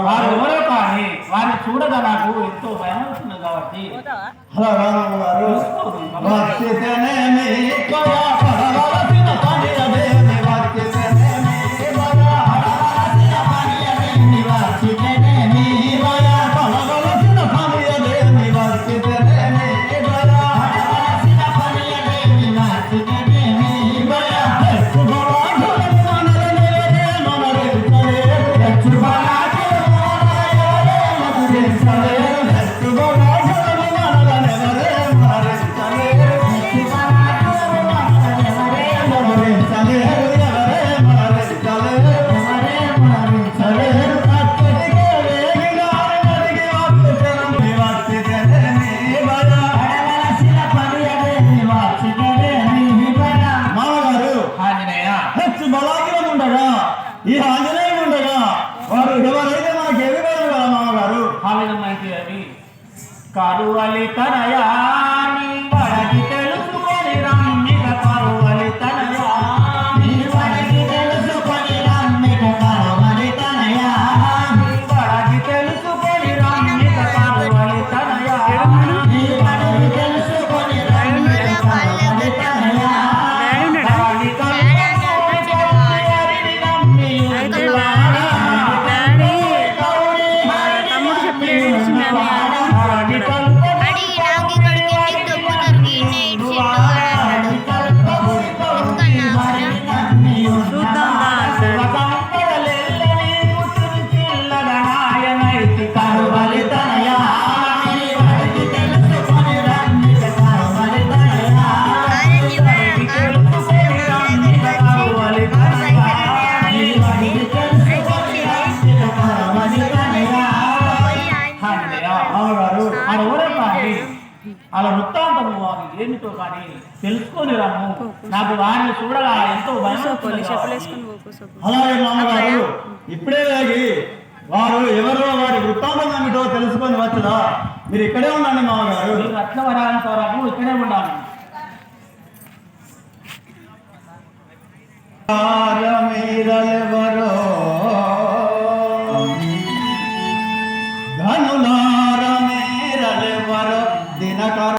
వారు ఎవరో కానీ వారిని చూడగా నాకు ఎంతో భయం అవుతుంది కాబట్టి ఈ ఆంజనేయం ఉండగా వారు ఎవరైతే మనకి ఏమి కదా మామగారు? ఆ విధమైతే అని కరువలి తనయా మామగారు అలా వృత్తాంతము అది ఏమిటో కానీ తెలుసుకొని రాము నాకు వారిని చూడగా ఎంతో భయం. అలాగే మామగారు ఇప్పుడే లేగి వారు ఎవరో వారి వృత్తాంతం ఏమిటో తెలుసుకొని వచ్చదా? మీరు ఇక్కడే ఉండండి మామగారు వరకు ఇక్కడే ఉండాలి. మీరలెవరో